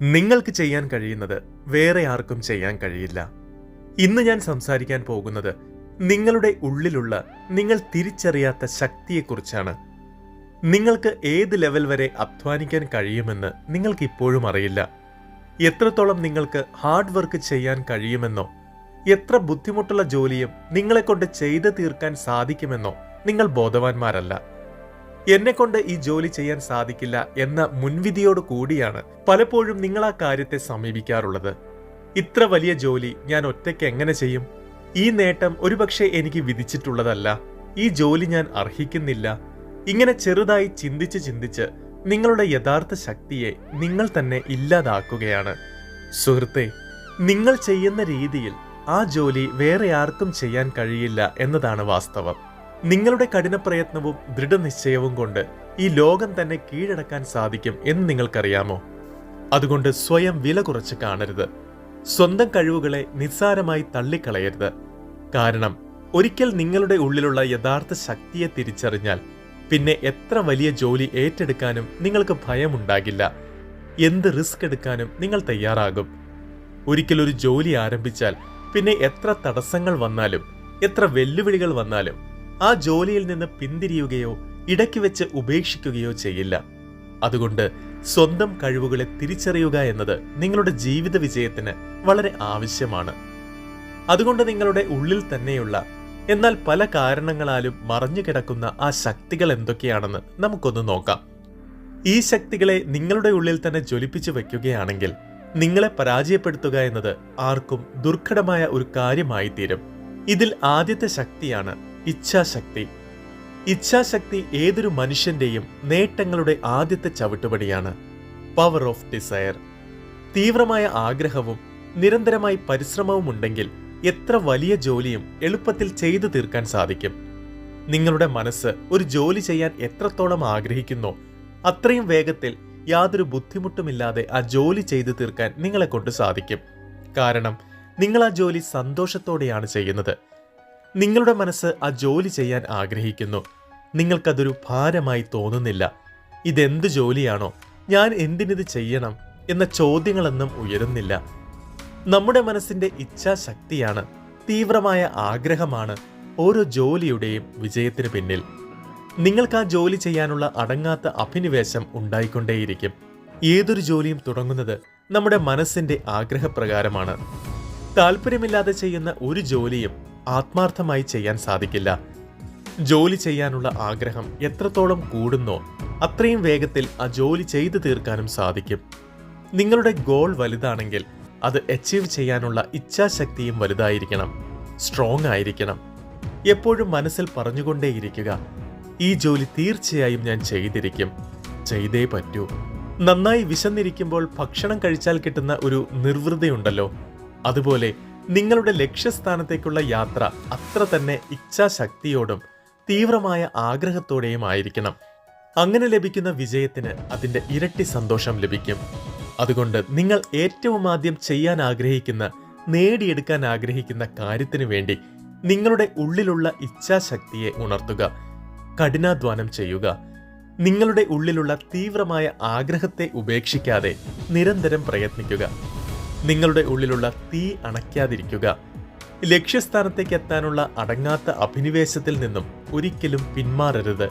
നിങ്ങൾക്ക് ചെയ്യാൻ കഴിയുന്നത് വേറെ ആർക്കും ചെയ്യാൻ കഴിയില്ല. ഇന്ന് ഞാൻ സംസാരിക്കാൻ പോകുന്നത് നിങ്ങളുടെ ഉള്ളിലുള്ള നിങ്ങൾ തിരിച്ചറിയാത്ത ശക്തിയെക്കുറിച്ചാണ്. നിങ്ങൾക്ക് ഏത് ലെവൽ വരെ അധ്വാനിക്കാൻ കഴിയുമെന്ന് നിങ്ങൾക്ക് ഇപ്പോഴും അറിയില്ല. എത്രത്തോളം നിങ്ങൾക്ക് ഹാർഡ് വർക്ക് ചെയ്യാൻ കഴിയുമെന്നോ എത്ര ബുദ്ധിമുട്ടുള്ള ജോലിയും നിങ്ങളെക്കൊണ്ട് ചെയ്തു തീർക്കാൻ സാധിക്കുമെന്നോ നിങ്ങൾ ബോധവാന്മാരല്ല. എന്നെ കൊണ്ട് ഈ ജോലി ചെയ്യാൻ സാധിക്കില്ല എന്ന മുൻവിധിയോട് കൂടിയാണ് പലപ്പോഴും നിങ്ങൾ ആ കാര്യത്തെ സമീപിക്കാറുള്ളത്. ഇത്ര വലിയ ജോലി ഞാൻ ഒറ്റയ്ക്ക് എങ്ങനെ ചെയ്യും? ഈ നേട്ടം ഒരുപക്ഷെ എനിക്ക് വിധിച്ചിട്ടുള്ളതല്ല. ഈ ജോലി ഞാൻ അർഹിക്കുന്നില്ല. ഇങ്ങനെ ചെറുതായി ചിന്തിച്ച് ചിന്തിച്ച് നിങ്ങളുടെ യഥാർത്ഥ ശക്തിയെ നിങ്ങൾ തന്നെ ഇല്ലാതാക്കുകയാണ്. സുഹൃത്തെ നിങ്ങൾ ചെയ്യുന്ന രീതിയിൽ ആ ജോലി വേറെ ആർക്കും ചെയ്യാൻ കഴിയില്ല എന്നതാണ് വാസ്തവം. നിങ്ങളുടെ കഠിന പ്രയത്നവും ദൃഢനിശ്ചയവും കൊണ്ട് ഈ ലോകം തന്നെ കീഴടക്കാൻ സാധിക്കും എന്ന് നിങ്ങൾക്കറിയാമോ? അതുകൊണ്ട് സ്വയം വില കുറച്ച് കാണരുത്. സ്വന്തം കഴിവുകളെ നിസ്സാരമായി തള്ളിക്കളയരുത്. കാരണം ഒരിക്കൽ നിങ്ങളുടെ ഉള്ളിലുള്ള യഥാർത്ഥ ശക്തിയെ തിരിച്ചറിഞ്ഞാൽ പിന്നെ എത്ര വലിയ ജോലി ഏറ്റെടുക്കാനും നിങ്ങൾക്ക് ഭയമുണ്ടാകില്ല. എന്ത് റിസ്ക് എടുക്കാനും നിങ്ങൾ തയ്യാറാകും. ഒരിക്കൽ ഒരു ജോലി ആരംഭിച്ചാൽ പിന്നെ എത്ര തടസ്സങ്ങൾ വന്നാലും എത്ര വെല്ലുവിളികൾ വന്നാലും ആ ജോലിയിൽ നിന്ന് പിന്തിരിയുകയോ ഇടയ്ക്ക് വെച്ച് ഉപേക്ഷിക്കുകയോ ചെയ്യില്ല. അതുകൊണ്ട് സ്വന്തം കഴിവുകളെ തിരിച്ചറിയുക എന്നത് നിങ്ങളുടെ ജീവിത വിജയത്തിന് വളരെ ആവശ്യമാണ്. അതുകൊണ്ട് നിങ്ങളുടെ ഉള്ളിൽ തന്നെയുള്ള എന്നാൽ പല കാരണങ്ങളാലും മറഞ്ഞു കിടക്കുന്ന ആ ശക്തികൾ എന്തൊക്കെയാണെന്ന് നമുക്കൊന്ന് നോക്കാം. ഈ ശക്തികളെ നിങ്ങളുടെ ഉള്ളിൽ തന്നെ ജ്വലിപ്പിച്ചു വെക്കുകയാണെങ്കിൽ നിങ്ങളെ പരാജയപ്പെടുത്തുക എന്നത് ആർക്കും ദുർഘടമായ ഒരു കാര്യമായി തീരും ഇതിൽ ആദ്യത്തെ ശക്തിയാണ് ഇച്ഛാശക്തി. ഇച്ഛാശക്തി ഏതൊരു മനുഷ്യന്റെയും നേട്ടങ്ങളുടെ ആദ്യത്തെ ചവിട്ടുപടിയാണ്. പവർ ഓഫ് ഡിസയർ തീവ്രമായ ആഗ്രഹവും നിരന്തരമായി പരിശ്രമവും ഉണ്ടെങ്കിൽ എത്ര വലിയ ജോലിയും എളുപ്പത്തിൽ ചെയ്തു തീർക്കാൻ സാധിക്കും. നിങ്ങളുടെ മനസ്സ് ഒരു ജോലി ചെയ്യാൻ എത്രത്തോളം ആഗ്രഹിക്കുന്നു അത്രയും വേഗത്തിൽ യാതൊരു ബുദ്ധിമുട്ടുമില്ലാതെ ആ ജോലി ചെയ്തു തീർക്കാൻ നിങ്ങളെ കൊണ്ട് സാധിക്കും. കാരണം നിങ്ങൾ ആ ജോലി സന്തോഷത്തോടെയാണ് ചെയ്യുന്നത്. നിങ്ങളുടെ മനസ്സ് ആ ജോലി ചെയ്യാൻ ആഗ്രഹിക്കുന്നു. നിങ്ങൾക്കതൊരു ഭാരമായി തോന്നുന്നില്ല. ഇതെന്ത് ജോലിയാണോ ഞാൻ എന്തിനിത് ചെയ്യണം എന്ന ചോദ്യങ്ങളൊന്നും ഉയരുന്നില്ല. നമ്മുടെ മനസ്സിന്റെ ഇച്ഛാശക്തിയാണ് തീവ്രമായ ആഗ്രഹമാണ് ഓരോ ജോലിയുടെയും വിജയത്തിന് പിന്നിൽ. നിങ്ങൾക്ക് ആ ജോലി ചെയ്യാനുള്ള അടങ്ങാത്ത അഭിനിവേശം ഉണ്ടായിക്കൊണ്ടേയിരിക്കും. ഏതൊരു ജോലിയും തുടങ്ങുന്നത് നമ്മുടെ മനസ്സിന്റെ ആഗ്രഹപ്രകാരമാണ്. താല്പര്യമില്ലാതെ ചെയ്യുന്ന ഒരു ജോലിയും ആത്മാർത്ഥമായി ചെയ്യാൻ സാധിക്കില്ല. ജോലി ചെയ്യാനുള്ള ആഗ്രഹം എത്രത്തോളം കൂടുന്നോ അത്രയും വേഗത്തിൽ ആ ജോലി ചെയ്തു തീർക്കാനും സാധിക്കും. നിങ്ങളുടെ ഗോൾ വലുതാണെങ്കിൽ അത് അച്ചീവ് ചെയ്യാനുള്ള ഇച്ഛാശക്തിയും വലുതായിരിക്കണം. സ്ട്രോങ് ആയിരിക്കണം. എപ്പോഴും മനസ്സിൽ പറഞ്ഞുകൊണ്ടേയിരിക്കുക ഈ ജോലി തീർച്ചയായും ഞാൻ ചെയ്തിരിക്കും. ചെയ്തേ പറ്റൂ. നന്നായി വിശന്നിരിക്കുമ്പോൾ ഭക്ഷണം കഴിച്ചാൽ കിട്ടുന്ന ഒരു നിർവൃതിയുണ്ടല്ലോ. അതുപോലെ നിങ്ങളുടെ ലക്ഷ്യസ്ഥാനത്തേക്കുള്ള യാത്ര അത്ര തന്നെ ഇച്ഛാശക്തിയോടും തീവ്രമായ ആഗ്രഹത്തോടെയും ആയിരിക്കണം. അങ്ങനെ ലഭിക്കുന്ന വിജയത്തിന് അതിന്റെ ഇരട്ടി സന്തോഷം ലഭിക്കും. അതുകൊണ്ട് നിങ്ങൾ ഏറ്റവും ആദ്യം ചെയ്യാൻ ആഗ്രഹിക്കുന്ന നേടിയെടുക്കാൻ ആഗ്രഹിക്കുന്ന കാര്യത്തിനു വേണ്ടി നിങ്ങളുടെ ഉള്ളിലുള്ള ഇച്ഛാശക്തിയെ ഉണർത്തുക. കഠിനാധ്വാനം ചെയ്യുക. നിങ്ങളുടെ ഉള്ളിലുള്ള തീവ്രമായ ആഗ്രഹത്തെ ഉപേക്ഷിക്കാതെ നിരന്തരം പ്രയത്നിക്കുക. നിങ്ങളുടെ ഉള്ളിലുള്ള തീ അണയ്ക്കാതിരിക്കുക. ലക്ഷ്യസ്ഥാനത്തേക്ക് എത്താനുള്ള അടങ്ങാത്ത അഭിനിവേശത്തിൽ നിന്നും ഒരിക്കലും പിന്മാറരുത്.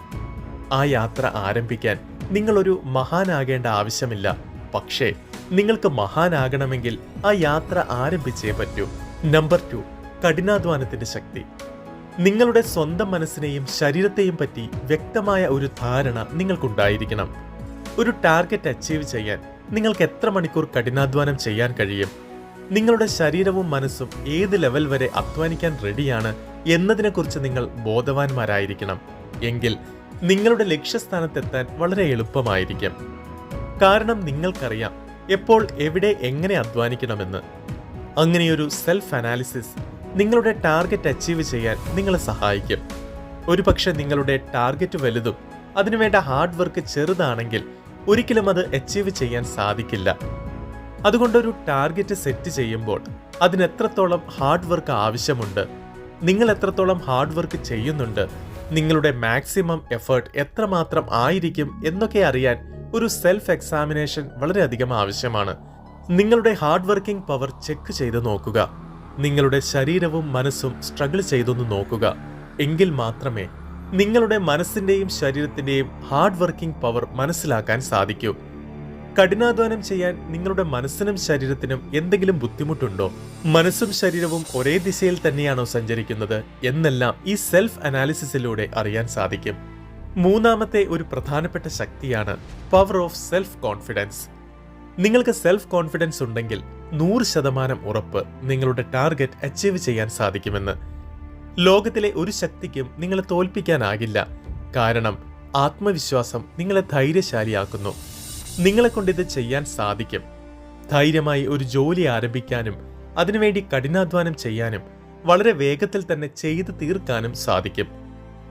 ആ യാത്ര ആരംഭിക്കാൻ നിങ്ങളൊരു മഹാനാകേണ്ട ആവശ്യമില്ല. പക്ഷേ നിങ്ങൾക്ക് മഹാനാകണമെങ്കിൽ ആ യാത്ര ആരംഭിച്ചേ പറ്റൂ. നമ്പർ ടു കഠിനാധ്വാനത്തിന്റെ ശക്തി. നിങ്ങളുടെ സ്വന്തം മനസ്സിനെയും ശരീരത്തെയും പറ്റി വ്യക്തമായ ഒരു ധാരണ നിങ്ങൾക്കുണ്ടായിരിക്കണം. ഒരു ടാർഗറ്റ് അച്ചീവ് ചെയ്യാൻ നിങ്ങൾക്ക് എത്ര മണിക്കൂർ കഠിനാധ്വാനം ചെയ്യാൻ കഴിയും? നിങ്ങളുടെ ശരീരവും മനസ്സും ഏത് ലെവൽ വരെ അധ്വാനിക്കാൻ റെഡിയാണ് എന്നതിനെക്കുറിച്ച് നിങ്ങൾ ബോധവാന്മാരായിരിക്കണം. എങ്കിൽ നിങ്ങളുടെ ലക്ഷ്യസ്ഥാനത്തെത്താൻ വളരെ എളുപ്പമായിരിക്കും. കാരണം നിങ്ങൾക്കറിയാം എപ്പോൾ എവിടെ എങ്ങനെ അധ്വാനിക്കണമെന്ന്. അങ്ങനെയൊരു സെൽഫ് അനാലിസിസ് നിങ്ങളുടെ ടാർഗറ്റ് അച്ചീവ് ചെയ്യാൻ നിങ്ങളെ സഹായിക്കും. ഒരുപക്ഷെ നിങ്ങളുടെ ടാർഗറ്റ് വലുതും അതിനുവേണ്ട ഹാർഡ് വർക്ക് ചെറുതാണെങ്കിൽ ഒരിക്കലും അത് അച്ചീവ് ചെയ്യാൻ സാധിക്കില്ല. അതുകൊണ്ടൊരു ടാർഗറ്റ് സെറ്റ് ചെയ്യുമ്പോൾ അതിന് എത്രത്തോളം ഹാർഡ് വർക്ക് ആവശ്യമുണ്ട് നിങ്ങൾ എത്രത്തോളം ഹാർഡ് വർക്ക് ചെയ്യുന്നുണ്ട് നിങ്ങളുടെ മാക്സിമം എഫേർട്ട് എത്രമാത്രം ആയിരിക്കും എന്നൊക്കെ അറിയാൻ ഒരു സെൽഫ് എക്സാമിനേഷൻ വളരെയധികം ആവശ്യമാണ്. നിങ്ങളുടെ ഹാർഡ് വർക്കിംഗ് പവർ ചെക്ക് ചെയ്ത് നോക്കുക. നിങ്ങളുടെ ശരീരവും മനസ്സും സ്ട്രഗിൾ ചെയ്തൊന്ന് നോക്കുക. എങ്കിൽ മാത്രമേ നിങ്ങളുടെ മനസ്സിന്റെയും ശരീരത്തിന്റെയും ഹാർഡ് വർക്കിംഗ് പവർ മനസ്സിലാക്കാൻ സാധിക്കൂ. കഠിനാധ്വാനം ചെയ്യാൻ നിങ്ങളുടെ മനസ്സിനും ശരീരത്തിനും എന്തെങ്കിലും ബുദ്ധിമുട്ടുണ്ടോ? മനസ്സും ശരീരവും ഒരേ ദിശയിൽ തന്നെയാണോ സഞ്ചരിക്കുന്നത് എന്നെല്ലാം ഈ സെൽഫ് അനാലിസിസിലൂടെ അറിയാൻ സാധിക്കും. മൂന്നാമത്തെ ഒരു പ്രധാനപ്പെട്ട ശക്തിയാണ് പവർ ഓഫ് സെൽഫ് കോൺഫിഡൻസ് നിങ്ങൾക്ക് സെൽഫ് കോൺഫിഡൻസ് ഉണ്ടെങ്കിൽ നൂറ് ശതമാനം ഉറപ്പ് നിങ്ങളുടെ ടാർഗറ്റ് അച്ചീവ് ചെയ്യാൻ സാധിക്കുമെന്ന്. ലോകത്തിലെ ഒരു ശക്തിക്കും നിങ്ങളെ തോൽപ്പിക്കാനാകില്ല. കാരണം ആത്മവിശ്വാസം നിങ്ങളെ ധൈര്യശാലിയാക്കുന്നു. നിങ്ങളെ കൊണ്ട് ഇത് ചെയ്യാൻ സാധിക്കും. ധൈര്യമായി ഒരു ജോലി ആരംഭിക്കാനും അതിനുവേണ്ടി കഠിനാധ്വാനം ചെയ്യാനും വളരെ വേഗത്തിൽ തന്നെ ചെയ്തു തീർക്കാനും സാധിക്കും.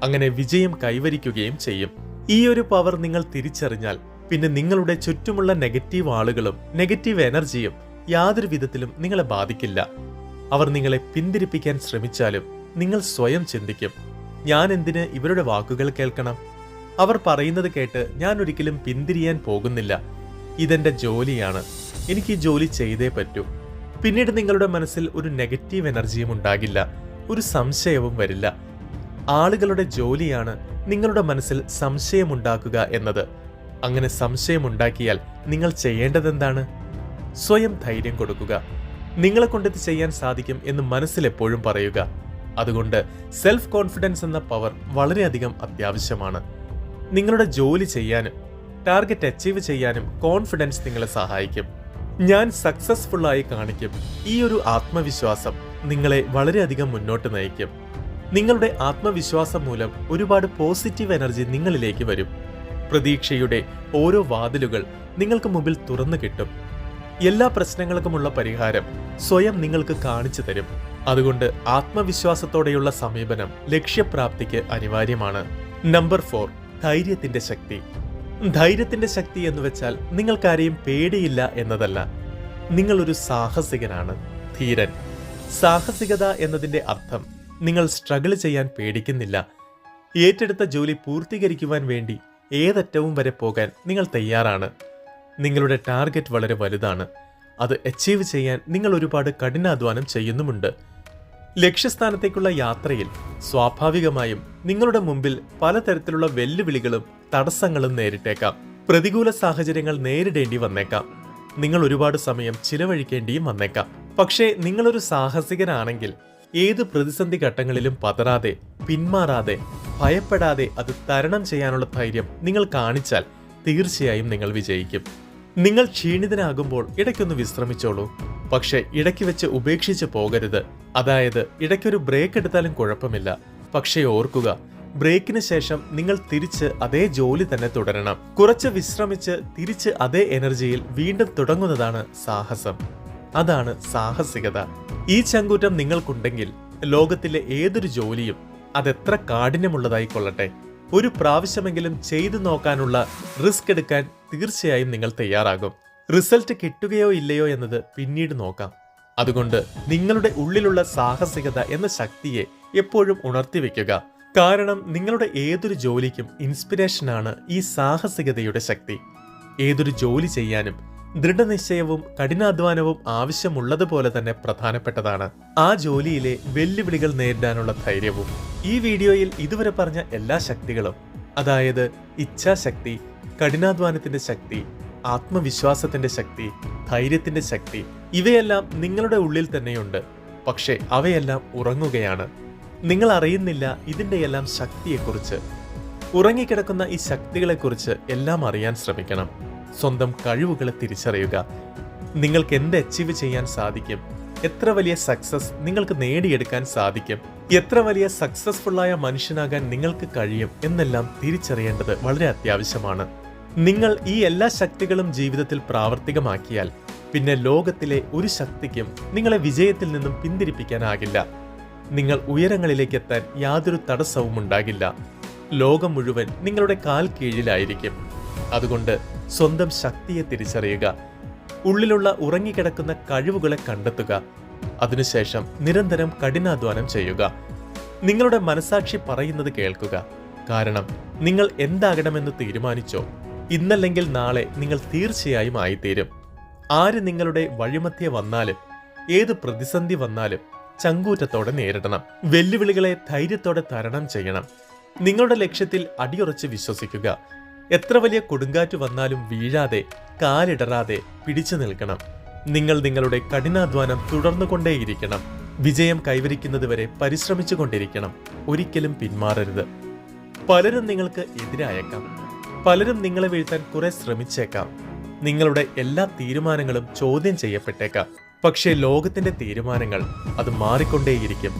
അങ്ങനെ വിജയം കൈവരിക്കുകയും ചെയ്യും. ഈ ഒരു പവർ നിങ്ങൾ തിരിച്ചറിഞ്ഞാൽ പിന്നെ നിങ്ങളുടെ ചുറ്റുമുള്ള നെഗറ്റീവ് ആളുകളും നെഗറ്റീവ് എനർജിയും യാതൊരു വിധത്തിലും നിങ്ങളെ ബാധിക്കില്ല. അവർ നിങ്ങളെ പിന്തിരിപ്പിക്കാൻ ശ്രമിച്ചാലും നിങ്ങൾ സ്വയം ചിന്തിക്കും. ഞാൻ എന്തിന് ഇവരുടെ വാക്കുകൾ കേൾക്കണം? അവർ പറയുന്നത് കേട്ട് ഞാൻ ഒരിക്കലും പിന്തിരിയാൻ പോകുന്നില്ല. ഇതെന്റെ ജോലിയാണ്. എനിക്ക് ഈ ജോലി ചെയ്തേ പറ്റൂ. പിന്നീട് നിങ്ങളുടെ മനസ്സിൽ ഒരു നെഗറ്റീവ് എനർജിയും ഉണ്ടാകില്ല. ഒരു സംശയവും വരില്ല. ആളുകളുടെ ജോലിയാണ് നിങ്ങളുടെ മനസ്സിൽ സംശയമുണ്ടാക്കുക എന്നത്. അങ്ങനെ സംശയമുണ്ടാക്കിയാൽ നിങ്ങൾ ചെയ്യേണ്ടതെന്താണ്? സ്വയം ധൈര്യം കൊടുക്കുക. നിങ്ങളെ കൊണ്ടെത്തി ചെയ്യാൻ സാധിക്കും എന്ന് മനസ്സിലെപ്പോഴും പറയുക. അതുകൊണ്ട് സെൽഫ് കോൺഫിഡൻസ് എന്ന പവർ വളരെയധികം അത്യാവശ്യമാണ്. നിങ്ങളുടെ ജോലി ചെയ്യാനും ടാർഗറ്റ് അച്ചീവ് ചെയ്യാനും കോൺഫിഡൻസ് നിങ്ങളെ സഹായിക്കും. ഞാൻ സക്സസ്ഫുൾ ആയി കാണിക്കും. ഈ ഒരു ആത്മവിശ്വാസം നിങ്ങളെ വളരെയധികം മുന്നോട്ട് നയിക്കും. നിങ്ങളുടെ ആത്മവിശ്വാസം മൂലം ഒരുപാട് പോസിറ്റീവ് എനർജി നിങ്ങളിലേക്ക് വരും. പ്രതീക്ഷയുടെ ഓരോ വാതിലുകൾ നിങ്ങൾക്ക് മുമ്പിൽ തുറന്നു കിട്ടും. എല്ലാ പ്രശ്നങ്ങൾക്കുമുള്ള പരിഹാരം സ്വയം നിങ്ങൾക്ക് കാണിച്ചു തരും. അതുകൊണ്ട് ആത്മവിശ്വാസത്തോടെയുള്ള സമീപനം ലക്ഷ്യപ്രാപ്തിക്ക് അനിവാര്യമാണ്. നമ്പർ ഫോർ ധൈര്യത്തിന്റെ ശക്തി. ധൈര്യത്തിന്റെ ശക്തി എന്ന് വെച്ചാൽ നിങ്ങൾക്കാരെയും പേടിയില്ല എന്നതല്ല. നിങ്ങളൊരു സാഹസികനാണ് ധീരൻ. സാഹസികത എന്നതിന്റെ അർത്ഥം നിങ്ങൾ സ്ട്രഗിൾ ചെയ്യാൻ പേടിക്കുന്നില്ല. ഏറ്റെടുത്ത ജോലി പൂർത്തീകരിക്കുവാൻ വേണ്ടി ഏതറ്റവും വരെ പോകാൻ നിങ്ങൾ തയ്യാറാണ്. നിങ്ങളുടെ ടാർഗറ്റ് വളരെ വലുതാണ്. അത് അച്ചീവ് ചെയ്യാൻ നിങ്ങൾ ഒരുപാട് കഠിനാധ്വാനം ചെയ്യുന്നുമുണ്ട്. ലക്ഷ്യസ്ഥാനത്തേക്കുള്ള യാത്രയിൽ സ്വാഭാവികമായും നിങ്ങളുടെ മുമ്പിൽ പലതരത്തിലുള്ള വെല്ലുവിളികളും തടസ്സങ്ങളും നേരിട്ടേക്കാം. പ്രതികൂല സാഹചര്യങ്ങൾ നേരിടേണ്ടി വന്നേക്കാം. നിങ്ങൾ ഒരുപാട് സമയം ചിലവഴിക്കേണ്ടിയും വന്നേക്കാം. പക്ഷേ നിങ്ങളൊരു സാഹസികനാണെങ്കിൽ ഏത് പ്രതിസന്ധി ഘട്ടങ്ങളിലും പതറാതെ പിന്മാറാതെ ഭയപ്പെടാതെ അത് തരണം ചെയ്യാനുള്ള ധൈര്യം നിങ്ങൾ കാണിച്ചാൽ തീർച്ചയായും നിങ്ങൾ വിജയിക്കും. നിങ്ങൾ ക്ഷീണിതനാകുമ്പോൾ ഇടയ്ക്കൊന്ന് വിശ്രമിച്ചോളൂ. പക്ഷെ ഇടയ്ക്ക് വെച്ച് ഉപേക്ഷിച്ച് പോകരുത്. അതായത് ഇടയ്ക്കൊരു ബ്രേക്ക് എടുത്താലും കുഴപ്പമില്ല. പക്ഷേ ഓർക്കുക ബ്രേക്കിന് ശേഷം നിങ്ങൾ തിരിച്ച് അതേ ജോലി തന്നെ തുടരണം. കുറച്ച് വിശ്രമിച്ച് തിരിച്ച് അതേ എനർജിയിൽ വീണ്ടും തുടങ്ങുന്നതാണ് സാഹസം. അതാണ് സാഹസികത. ഈ ചങ്കൂറ്റം നിങ്ങൾക്കുണ്ടെങ്കിൽ ലോകത്തിലെ ഏതൊരു ജോലിയും അതെത്ര കാഠിന്യമുള്ളതായി കൊള്ളട്ടെ. ഒരു പ്രാവശ്യമെങ്കിലും ചെയ്തു നോക്കാനുള്ള റിസ്ക് എടുക്കാൻ തീർച്ചയായും നിങ്ങൾ തയ്യാറാകും. റിസൾട്ട് കിട്ടുകയോ ഇല്ലയോ എന്നത് പിന്നീട് നോക്കാം. അതുകൊണ്ട് നിങ്ങളുടെ ഉള്ളിലുള്ള സാഹസികത എന്ന ശക്തിയെ എപ്പോഴും ഉണർത്തി ഉണർത്തിവെക്കുക. കാരണം നിങ്ങളുടെ ഏതൊരു ജോലിക്കും ഇൻസ്പിരേഷനാണ് ഈ സാഹസികതയുടെ ശക്തി. ഏതൊരു ജോലി ചെയ്യാനും ദൃഢനിശ്ചയവും കഠിനാധ്വാനവും ആവശ്യമുള്ളതുപോലെ തന്നെ പ്രധാനപ്പെട്ടതാണ്. ആ ജോലിയിലെ വെല്ലുവിളികൾ നേരിടാനുള്ള ധൈര്യവും. ഈ വീഡിയോയിൽ ഇതുവരെ പറഞ്ഞ എല്ലാ ശക്തികളും അതായത് ഇച്ഛാശക്തി കഠിനാധ്വാനത്തിന്റെ ശക്തി ആത്മവിശ്വാസത്തിന്റെ ശക്തി ധൈര്യത്തിന്റെ ശക്തി ഇവയെല്ലാം നിങ്ങളുടെ ഉള്ളിൽ തന്നെയുണ്ട്. പക്ഷേ അവയെല്ലാം ഉറങ്ങുകയാണ്. നിങ്ങൾ അറിയുന്നില്ല ഇതിന്റെയെല്ലാം ശക്തിയെക്കുറിച്ച്. ഉറങ്ങിക്കിടക്കുന്ന ഈ ശക്തികളെക്കുറിച്ച് എല്ലാം അറിയാൻ ശ്രമിക്കണം. സ്വന്തം കഴിവുകളെ തിരിച്ചറിയുക. നിങ്ങൾക്ക് എന്ത് അച്ചീവ് ചെയ്യാൻ സാധിക്കും? എത്ര വലിയ സക്സസ് നിങ്ങൾക്ക് നേടിയെടുക്കാൻ സാധിക്കും? എത്ര വലിയ സക്സസ്ഫുള്ളായ മനുഷ്യനാകാൻ നിങ്ങൾക്ക് കഴിയും? എന്നെല്ലാം തിരിച്ചറിയേണ്ടത് വളരെ അത്യാവശ്യമാണ്. നിങ്ങൾ ഈ എല്ലാ ശക്തികളും ജീവിതത്തിൽ പ്രാവർത്തികമാക്കിയാൽ പിന്നെ ലോകത്തിലെ ഒരു ശക്തിക്കും നിങ്ങളെ വിജയത്തിൽ നിന്നും പിന്തിരിപ്പിക്കാനാകില്ല. നിങ്ങൾ ഉയരങ്ങളിലേക്ക് എത്താൻ യാതൊരു തടസ്സവും ഉണ്ടാകില്ല. ലോകം മുഴുവൻ നിങ്ങളുടെ കാൽ കീഴിലായിരിക്കും. അതുകൊണ്ട് സ്വന്തം ശക്തിയെ തിരിച്ചറിയുക. ഉള്ളിലുള്ള ഉറങ്ങിക്കിടക്കുന്ന കഴിവുകളെ കണ്ടെത്തുക. അതിനുശേഷം നിരന്തരം കഠിനാധ്വാനം ചെയ്യുക. നിങ്ങളുടെ മനസാക്ഷി പറയുന്നത് കേൾക്കുക. കാരണം നിങ്ങൾ എന്താകണമെന്ന് തീരുമാനിച്ചോ ഇന്നല്ലെങ്കിൽ നാളെ നിങ്ങൾ തീർച്ചയായും ആയിത്തീരും. ആര് നിങ്ങളുടെ വഴിമധ്യേ വന്നാലും ഏത് പ്രതിസന്ധി വന്നാലും ചങ്കൂറ്റത്തോടെ നേരിടണം. വെല്ലുവിളികളെ ധൈര്യത്തോടെ തരണം ചെയ്യണം. നിങ്ങളുടെ ലക്ഷ്യത്തിൽ അടിയുറച്ച് വിശ്വസിക്കുക. എത്ര വലിയ കൊടുങ്കാറ്റ് വന്നാലും വീഴാതെ കാലിടറാതെ പിടിച്ചു നിൽക്കണം. നിങ്ങൾ നിങ്ങളുടെ കഠിനാധ്വാനം തുടർന്നുകൊണ്ടേയിരിക്കണം. വിജയം കൈവരിക്കുന്നതുവരെ പരിശ്രമിച്ചുകൊണ്ടിരിക്കണം. ഒരിക്കലും പിന്മാറരുത്. പലരും നിങ്ങൾക്ക് എതിരായേക്കാം. പലരും നിങ്ങളെ വീഴ്ത്താൻ കുറെ ശ്രമിച്ചേക്കാം. നിങ്ങളുടെ എല്ലാ തീരുമാനങ്ങളും ചോദ്യം ചെയ്യപ്പെട്ടേക്കാം. പക്ഷേ ലോകത്തിന്റെ തീരുമാനങ്ങൾ അത് മാറിക്കൊണ്ടേയിരിക്കും.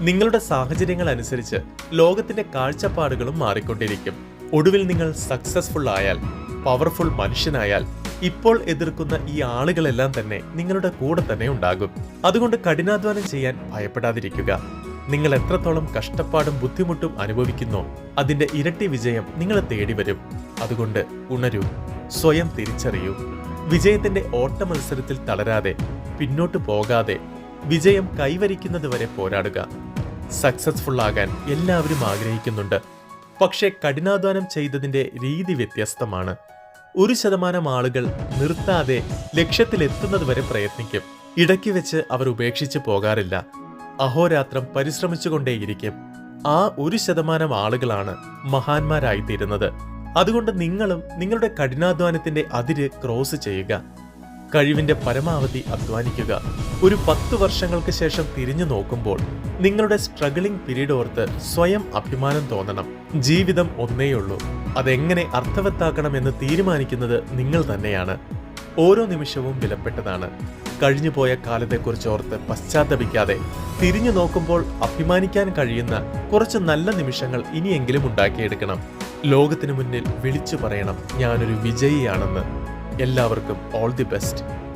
നിങ്ങളുടെ സാഹചര്യങ്ങൾ അനുസരിച്ച് ലോകത്തിന്റെ കാഴ്ചപ്പാടുകളും മാറിക്കൊണ്ടിരിക്കും ഒടുവിൽ നിങ്ങൾ സക്സസ്ഫുൾ ആയാൽ പവർഫുൾ മനുഷ്യനായാൽ ഇപ്പോൾ എതിർക്കുന്ന ഈ ആളുകളെല്ലാം തന്നെ നിങ്ങളുടെ കൂടെ തന്നെ ഉണ്ടാകും. അതുകൊണ്ട് കഠിനാധ്വാനം ചെയ്യാൻ ഭയപ്പെടാതിരിക്കുക. നിങ്ങൾ എത്രത്തോളം കഷ്ടപ്പാടും ബുദ്ധിമുട്ടും അനുഭവിക്കുന്നു അതിന്റെ ഇരട്ടി വിജയം നിങ്ങളെ തേടി വരും. അതുകൊണ്ട് ഉണരൂ സ്വയം തിരിച്ചറിയൂ. വിജയത്തിന്റെ ഓട്ട മത്സരത്തിൽ തളരാതെ പിന്നോട്ട് പോകാതെ വിജയം കൈവരിക്കുന്നതുവരെ പോരാടുക. സക്സസ്ഫുൾ ആകാൻ എല്ലാവരും ആഗ്രഹിക്കുന്നുണ്ട്. പക്ഷേ കഠിനാധ്വാനം ചെയ്തതിന്റെ രീതി വ്യത്യസ്തമാണ്. ഒരു ശതമാനം ആളുകൾ നിർത്താതെ ലക്ഷ്യത്തിലെത്തുന്നതുവരെ പ്രയത്നിക്കും. ഇടയ്ക്ക് വെച്ച് അവർ ഉപേക്ഷിച്ച് പോകാറില്ല. അഹോരാത്രം പരിശ്രമിച്ചുകൊണ്ടേയിരിക്കും ആ ഒരു ശതമാനം ആളുകളാണ് മഹാന്മാരായിത്തീരുന്നത്. അതുകൊണ്ട് നിങ്ങളും നിങ്ങളുടെ കഠിനാധ്വാനത്തിന്റെ അതിര് ക്രോസ് ചെയ്യുക. കഴിവിന്റെ പരമാവധി അധ്വാനിക്കുക. ഒരു പത്ത് വർഷങ്ങൾക്ക് ശേഷം തിരിഞ്ഞു നോക്കുമ്പോൾ നിങ്ങളുടെ സ്ട്രഗിളിംഗ് പീരീഡ് ഓർത്ത് സ്വയം അഭിമാനം തോന്നണം. ജീവിതം ഒന്നേയുള്ളൂ അതെങ്ങനെ അർത്ഥവത്താക്കണമെന്ന് തീരുമാനിക്കുന്നത് നിങ്ങൾ തന്നെയാണ്. ഓരോ നിമിഷവും വിലപ്പെട്ടതാണ്. കഴിഞ്ഞുപോയ കാലത്തെക്കുറിച്ച് ഓർത്ത് പശ്ചാത്തപിക്കാതെ തിരിഞ്ഞു നോക്കുമ്പോൾ അഭിമാനിക്കാൻ കഴിയുന്ന കുറച്ച് നല്ല നിമിഷങ്ങൾ ഇനിയെങ്കിലും ഉണ്ടാക്കിയെടുക്കണം. ലോകത്തിനു മുന്നിൽ വിളിച്ചു പറയണം. ഞാനൊരു വിജയിയാണെന്ന്. എല്ലാവർക്കും ഓൾ ദി ബെസ്റ്റ്